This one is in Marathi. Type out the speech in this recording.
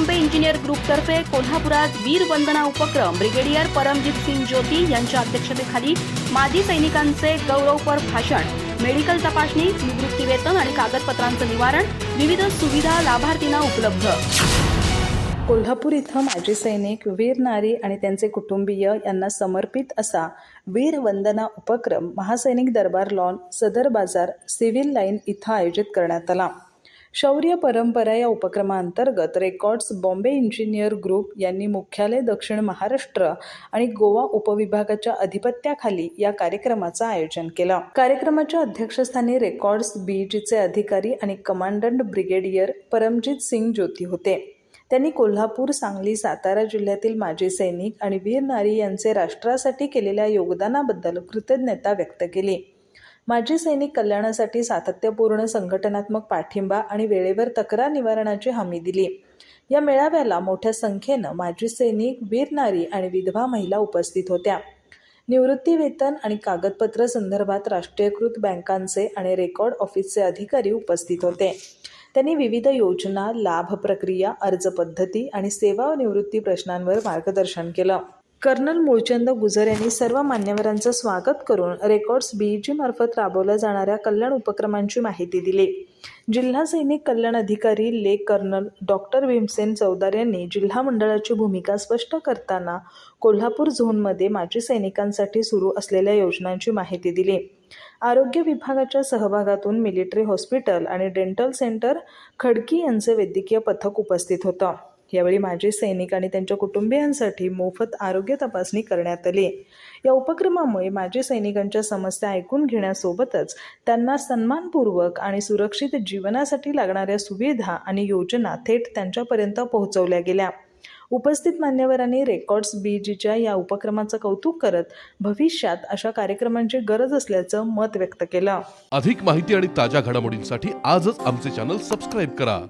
बॉम्बे इंजिनियर ग्रुपतर्फे कोल्हापुरात वीर वंदना उपक्रम. ब्रिगेडियर परमजित सिंग ज्योती यांच्या अध्यक्षतेखाली माजी सैनिकांचे गौरवपर भाषण. मेडिकल तपासणी निवृत्तीवेतन आणि कागदपत्रांचं निवारण विविध सुविधा लाभार्थींना उपलब्ध. कोल्हापूर इथं माजी सैनिक वीर नारी आणि त्यांचे कुटुंबीय यांना समर्पित असा वीर वंदना उपक्रम महासैनिक दरबार लॉन सदर बाजार सिव्हिल लाईन इथं आयोजित करण्यात आला. शौर्य परंपरा या उपक्रमाअंतर्गत रेकॉर्ड्स बॉम्बे इंजिनियर ग्रुप यांनी मुख्यालय दक्षिण महाराष्ट्र आणि गोवा उपविभागाच्या अधिपत्याखाली या कार्यक्रमाचं आयोजन केलं. कार्यक्रमाच्या अध्यक्षस्थानी रेकॉर्ड्स बीजीचे अधिकारी आणि कमांडंट ब्रिगेडियर परमजित सिंग ज्योती होते. त्यांनी कोल्हापूर सांगली सातारा जिल्ह्यातील माजी सैनिक आणि वीर नारी यांचे राष्ट्रासाठी केलेल्या योगदानाबद्दल कृतज्ञता व्यक्त केली. माजी सैनिक कल्याणासाठी सातत्यपूर्ण संघटनात्मक पाठिंबा आणि वेळेवर तक्रार निवारणाची हमी दिली. या मेळाव्याला मोठ्या संख्येनं माजी सैनिक वीर नारी आणि विधवा महिला उपस्थित होत्या. निवृत्ती वेतन आणि कागदपत्र संदर्भात राष्ट्रीयकृत बँकांचे आणि रेकॉर्ड ऑफिसचे अधिकारी उपस्थित होते. त्यांनी विविध योजना लाभ प्रक्रिया अर्ज पद्धती आणि सेवा निवृत्ती प्रश्नांवर मार्गदर्शन केलं. कर्नल मूळचंद गुजर यांनी सर्व मान्यवरांचं स्वागत करून रेकॉर्ड्स बीईजी मार्फत राबवल्या जाणाऱ्या कल्याण उपक्रमांची माहिती दिली. जिल्हा सैनिक कल्याण अधिकारी ले कर्नल डॉक्टर भीमसेन चौदार यांनी जिल्हा मंडळाची भूमिका स्पष्ट करताना कोल्हापूर झोनमध्ये माजी सैनिकांसाठी सुरू असलेल्या योजनांची माहिती दिली. आरोग्य विभागाच्या सहभागातून मिलिटरी हॉस्पिटल आणि डेंटल सेंटर खडकी यांचे वैद्यकीय पथक उपस्थित होतं. यावेळी माजी सैनिक आणि त्यांच्या कुटुंबियांसाठी मोफत आरोग्य तपासणी करण्यात आली. या उपक्रमामुळे माजी सैनिकांच्या समस्या ऐकून घेण्यासोबतच त्यांना सन्मानपूर्वक आणि सुरक्षित जीवनासाठी लागणाऱ्या सुविधा आणि योजना थेट त्यांच्यापर्यंत पोहोचवल्या गेल्या. उपस्थित मान्यवरांनी रेकॉर्ड्स बीजीच्या या उपक्रमाचं कौतुक करत भविष्यात अशा कार्यक्रमांची गरज असल्याचं मत व्यक्त केलं. अधिक माहिती आणि ताज्या घडामोडींसाठी आजच आमचे चॅनल सबस्क्राईब करा.